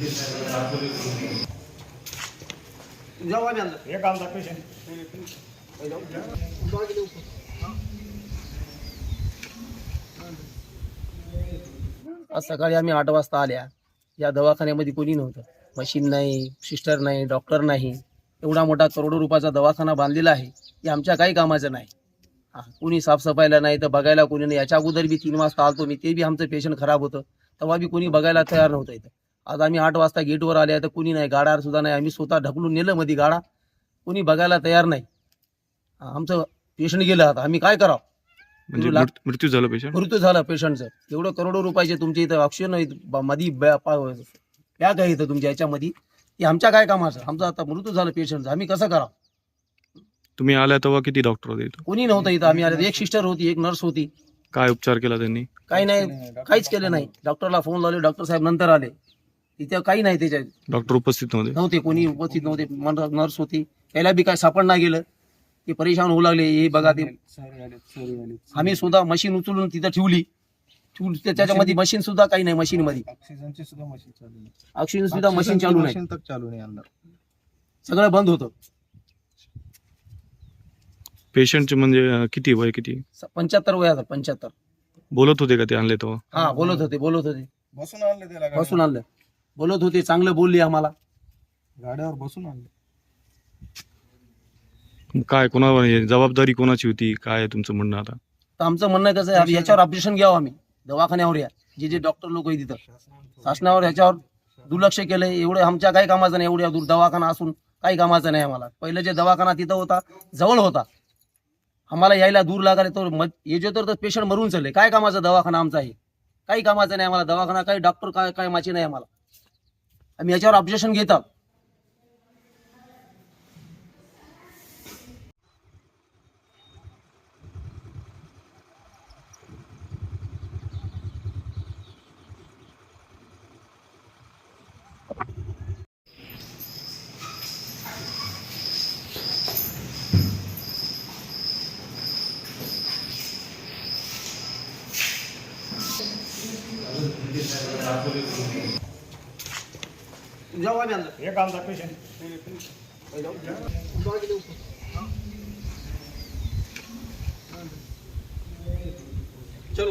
आज सकाळी आम्ही आठ वाजता आल्या. या दवाखान्यामध्ये कोणी नव्हतं. मशीन नाही सिस्टर नाही डॉक्टर नाही. एवढा मोठा करोडो रुपयाचा दवाखाना बांधलेला आहे. हे आमच्या काही कामाचं नाही. कोणी साफसफाईला नाही तर बघायला कोणी नाही. याच्या अगोदर बी तीन वाजता आलतो मी ते बी आमचं पेशंट खराब होतं. तेव्हा बी कोणी बघायला तयार नव्हतं इथं. आज आम्ही आठ वाजता गेटवर आले तर कोणी नाही गाडावर सुद्धा नाही. आम्ही स्वतः ढकलून नेलं मध्ये गाडा. कोणी बघायला तयार नाही. आमचं पेशंट गेलं आता. आम्ही काय करावं? म्हणजे मृत्यू झाला पेशंट मृत्यू झाला पेशंटचं एवढं करोडो रुपयाचे तुमच्या इथं ऑक्सिजन मधी बॅग आहे इथं तुमच्या याच्यामध्ये आमच्या काय कामाचं? आमचं आता मृत्यू झालं पेशंटचं आम्ही कसं करावं? तुम्ही आल्या तेव्हा किती डॉक्टर होते इथं? कोणी नव्हतं इथं. आम्ही आले एक सिस्टर होती एक नर्स होती. काय उपचार केला त्यांनी? काही नाही काहीच केलं नाही. डॉक्टरला फोन लावले. डॉक्टर साहेब नंतर आले. तिथे काही नाही त्याच्यात डॉक्टर उपस्थित नव्हते? नव्हते कोणी उपस्थित नव्हते नर्स होती. त्याला बी काय सापड नाही गेलं. ते परेशान होऊ लागले हे बघा ते. आम्ही सुद्धा मशीन उचलून तिथं ठेवली. ठेवून ते- त्याच्यामध्ये मशीन सुद्धा काही नाही मशीन मध्ये ऑक्सिजनची सुद्धा मशीन चालू नाही. ऑक्सिजन सुद्धा मशीन चालू नाही. मशीन तक चालू नाही अंदर सगळं बंद होतं. पेशंटचे म्हणजे अं, किती वय किती? पंच्याहत्तर वयाचं पंच्याहत्तर. बोलत होते का ते आणले तेव्हा? हा बोलत होते बोलत होते. बसून आणले त्याला. बसून आणलं. बोलत होते चांगलं बोलले आम्हाला. गाड्यावर बसून आणले. काय कोणावर हे जबाबदारी कोणाची होती? काय आहे तुमचं म्हणणं आता? तर आमचं म्हणणं कसं आहे याच्यावर ऑपरेशन घ्यावं आम्ही. दवाखान्यावर या. जे जे डॉक्टर लोक आहे तिथं. शासनावर ह्याच्यावर दुर्लक्ष केलंय. एवढं आमच्या काही कामाचं नाही. एवढ्या दूर दवाखाना असून काही कामाचं नाही आम्हाला. पहिलं जे दवाखाना तिथं होता जवळ होता. आम्हाला यायला दूर लागायला तर मग याच्या तर पेशंट मरून चालले. काय कामाचा दवाखाना आमचा आहे? काही कामाचं नाही आम्हाला. दवाखाना काही डॉक्टर काय काय माची नाही आम्हाला. आम्ही याच्यावर ऑब्जेक्शन घेतात. आम्ही अंदर हे काम दाखवे शेण. चलो